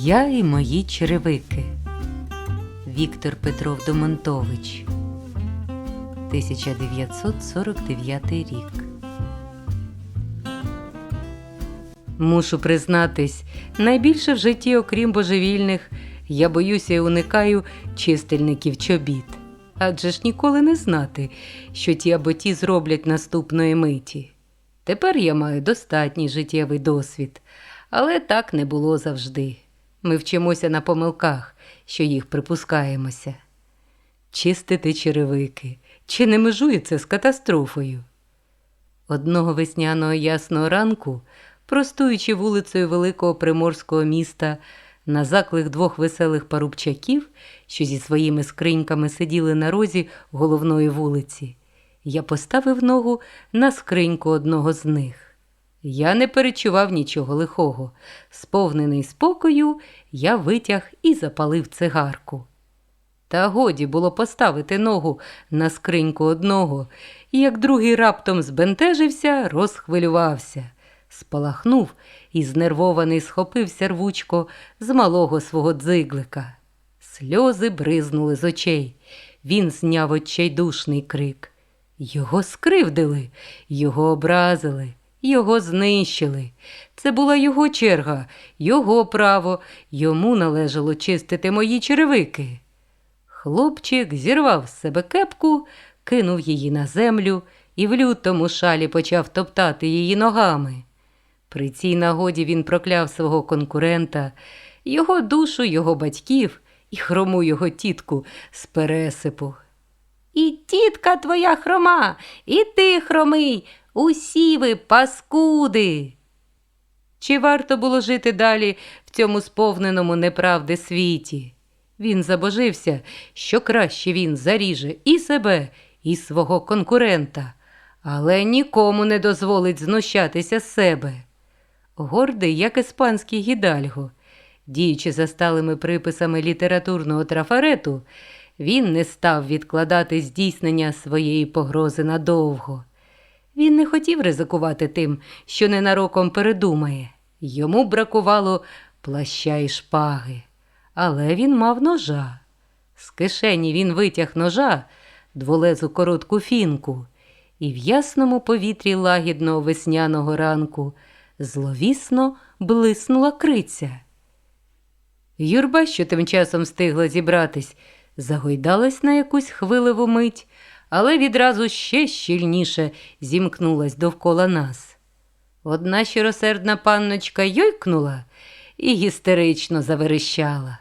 Я і мої черевики. Віктор Петров Домонтович. 1949 рік. Мушу признатись, найбільше в житті, окрім божевільних, я боюся і уникаю чистильників чобіт. Адже ж ніколи не знати, що ті або ті зроблять наступної миті. Тепер я маю достатній життєвий досвід, але так не було завжди. Ми вчимося на помилках, що їх припускаємося. Чистити черевики. Чи не межує це з катастрофою? Одного весняного ясного ранку, простуючи вулицею великого приморського міста, на заклик двох веселих парубчаків, що зі своїми скриньками сиділи на розі головної вулиці, я поставив ногу на скриньку одного з них. Я не перечував нічого лихого. Сповнений спокою, я витяг і запалив цигарку. Та годі було поставити ногу на скриньку одного, і як другий раптом збентежився, розхвилювався, спалахнув і знервований схопився рвучко з малого свого дзиглика. Сльози бризнули з очей. Він зняв отчайдушний крик. Його скривдили, його образили, його знищили. Це була його черга, його право, йому належало чистити мої черевики. Хлопчик зірвав з себе кепку, кинув її на землю і в лютому шалі почав топтати її ногами. При цій нагоді він прокляв свого конкурента, його душу, його батьків і хрому його тітку з пересипу. І тітка твоя хрома, і ти хромий, усі ви паскуди. Чи варто було жити далі в цьому сповненому неправди світі? Він забожився, що краще він заріже і себе, і свого конкурента, але нікому не дозволить знущатися з себе. Гордий, як іспанський гідальго, діючи за сталими приписами літературного трафарету, він не став відкладати здійснення своєї погрози надовго. Він не хотів ризикувати тим, що ненароком передумає. Йому бракувало плаща і шпаги, але він мав ножа. З кишені він витяг ножа, дволезу коротку фінку, і в ясному повітрі лагідного весняного ранку зловісно блиснула криця. Юрба, що тим часом встигла зібратись, загойдалась на якусь хвиливу мить, але відразу ще щільніше зімкнулась довкола нас. Одна щиросердна панночка йойкнула і гістерично заверещала.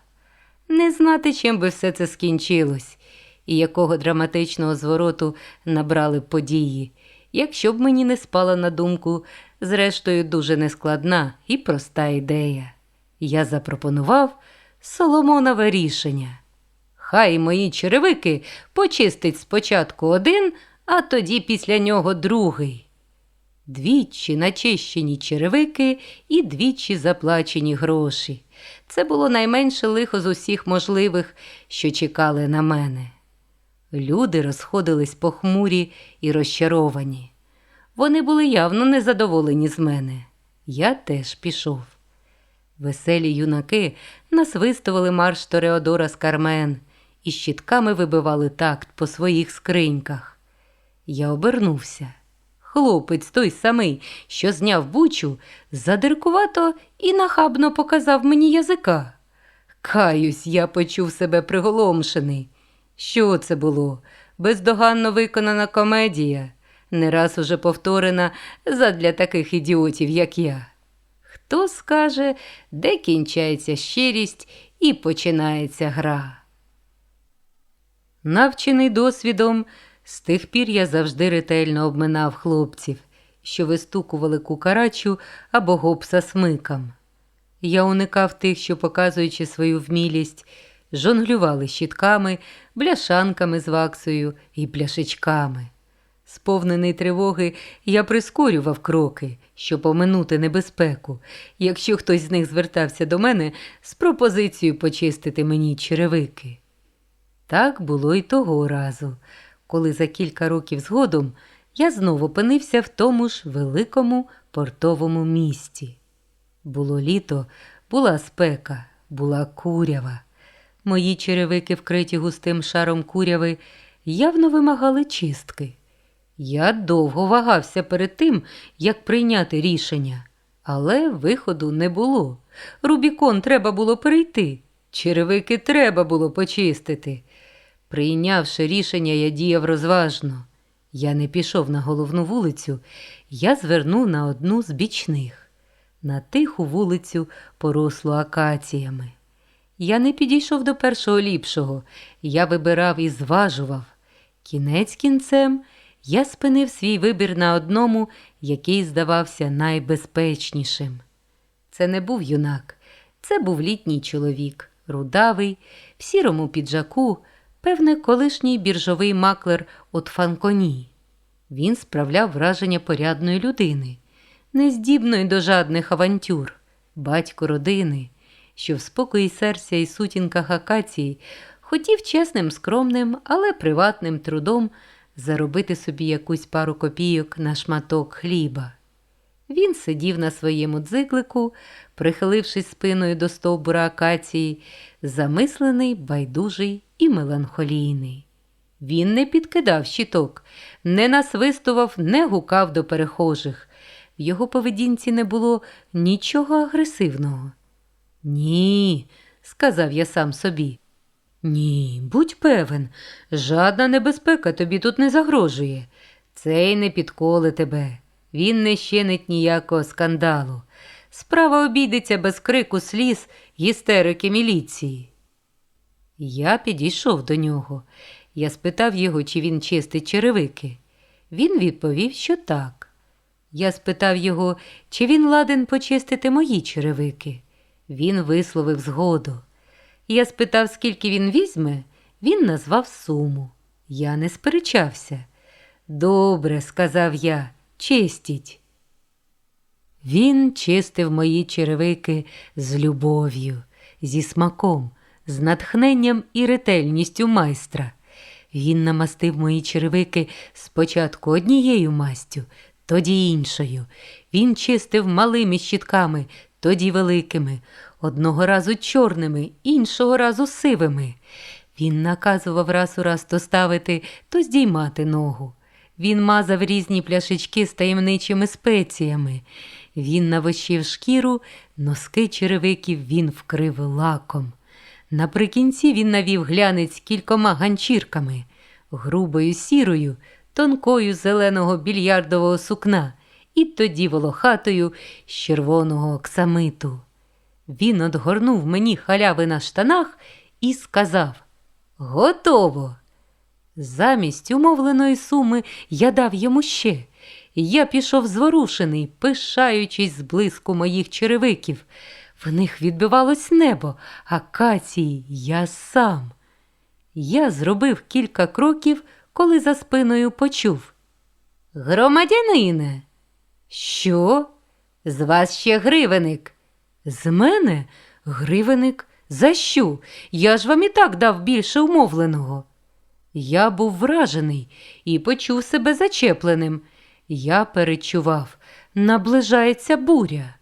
Не знати, чим би все це скінчилось, і якого драматичного звороту набрали події, якщо б мені не спала на думку, зрештою, дуже нескладна і проста ідея. Я запропонував Соломонове рішення. Хай мої черевики почистить спочатку один, а тоді після нього другий. Двічі начищені черевики і двічі заплачені гроші. Це було найменше лихо з усіх можливих, що чекали на мене. Люди розходились похмурі і розчаровані. Вони були явно незадоволені з мене. Я теж пішов. Веселі юнаки насвистували марш Тореодора з Кармен і щітками вибивали такт по своїх скриньках. Я обернувся. Хлопець той самий, що зняв бучу, задиркувато і нахабно показав мені язика. Каюсь, я почув себе приголомшений. Що це було? Бездоганно виконана комедія, не раз уже повторена задля таких ідіотів, як я. Хто скаже, де кінчається щирість і починається гра? Навчений досвідом, з тих пір я завжди ретельно обминав хлопців, що вистукували кукарачу або гопса смикам. Я уникав тих, що, показуючи свою вмілість, жонглювали щітками, бляшанками з ваксою і пляшечками. Сповнений тривоги, я прискорював кроки, щоб поминути небезпеку, якщо хтось з них звертався до мене з пропозицією почистити мені черевики. Так було і того разу, коли за кілька років згодом я знову опинився в тому ж великому портовому місті. Було літо, була спека, була курява. Мої черевики, вкриті густим шаром куряви, явно вимагали чистки. Я довго вагався перед тим, як прийняти рішення, але виходу не було. Рубікон треба було перейти, черевики треба було почистити. Прийнявши рішення, я діяв розважно. Я не пішов на головну вулицю, я звернув на одну з бічних, на тиху вулицю, порослу акаціями. Я не підійшов до першого ліпшого, я вибирав і зважував. Кінець кінцем я спинив свій вибір на одному, який здавався найбезпечнішим. Це не був юнак, це був літній чоловік, рудавий, в сірому піджаку, певне, колишній біржовий маклер от Фанконі. Він справляв враження порядної людини, нездібної до жадних авантюр, батько родини, що в спокої серця і сутінках акації хотів чесним, скромним, але приватним трудом заробити собі якусь пару копійок на шматок хліба. Він сидів на своєму дзиклику, прихилившись спиною до стовбура акації, замислений, байдужий і меланхолійний. Він не підкидав щиток, не насвистував, не гукав до перехожих. В його поведінці не було нічого агресивного. Ні, сказав я сам собі. Ні, будь певен, жадна небезпека тобі тут не загрожує. Цей не підколи тебе. Він не щинить ніякого скандалу. Справа обійдеться без крику сліз істерики міліції. Я підійшов до нього. Я спитав його, чи він чистить черевики. Він відповів, що так. Я спитав його, чи він ладен почистити мої черевики. Він висловив згоду. Я спитав, скільки він візьме, він назвав суму. Я не сперечався. Добре, сказав я, чистіть. Він чистив мої черевики з любов'ю, зі смаком, з натхненням і ретельністю майстра. Він намастив мої черевики спочатку однією мастю, тоді іншою. Він чистив малими щітками, тоді великими, одного разу чорними, іншого разу сивими. Він наказував раз у раз то ставити, то здіймати ногу. Він мазав різні пляшечки з таємничими спеціями. Він навощив шкіру, носки черевиків він вкрив лаком. Наприкінці він навів глянець кількома ганчірками, грубою сірою, тонкою зеленого більярдового сукна і тоді волохатою з червоного оксамиту. Він одгорнув мені халяви на штанах і сказав Готово. Замість умовленої суми я дав йому ще. Я пішов зворушений, пишаючись з моїх черевиків. В них відбивалось небо, акації я сам. Я зробив кілька кроків, коли за спиною почув. Громадянине, що? З вас ще гривеник? З мене гривеник? За що? Я ж вам і так дав більше умовленого. Я був вражений і почув себе зачепленим. Я перечував, наближається буря.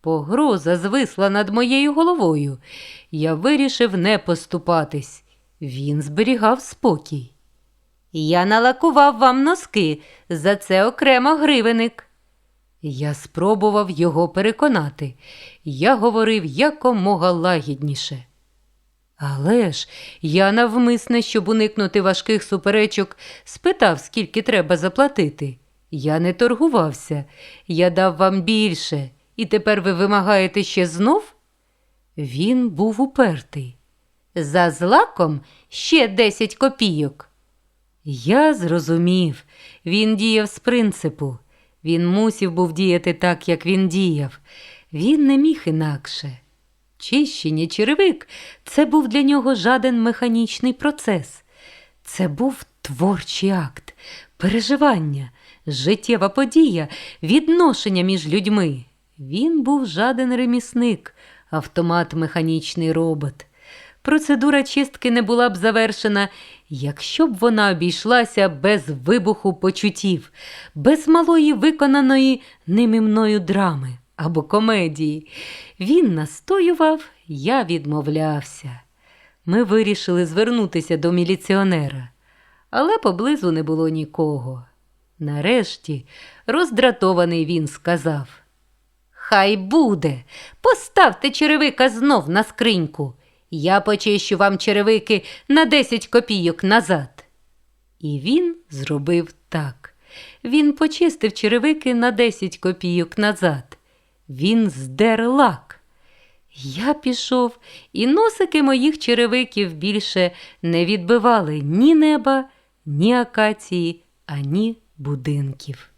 Погроза звисла над моєю головою. Я вирішив не поступатись. Він зберігав спокій. Я налакував вам носки, за це окремо гривеник. Я спробував його переконати. Я говорив якомога лагідніше. Але ж я навмисне, щоб уникнути важких суперечок, спитав, скільки треба заплатити. Я не торгувався, я дав вам більше, і тепер ви вимагаєте ще знов? Він був упертий. За злаком ще десять копійок. Я зрозумів, він діяв з принципу. Він мусів був діяти так, як він діяв. Він не міг інакше. Чищення черевик це був для нього жаден механічний процес. Це був творчий акт, переживання, життєва подія, відношення між людьми. Він був жаден ремісник, автомат механічний робот. Процедура чистки не була б завершена, якщо б вона обійшлася без вибуху почуттів, без малої виконаної ними мною драми або комедії. Він настоював, я відмовлявся. Ми вирішили звернутися до міліціонера, але поблизу не було нікого. Нарешті, роздратований він сказав: Хай буде, поставте черевика знов на скриньку. Я почищу вам черевики на 10 копійок назад. І він зробив так. Він почистив черевики на 10 копійок назад. Він здер лак. Я пішов, і носики моїх черевиків більше не відбивали ні неба, ні акації, ані будинків.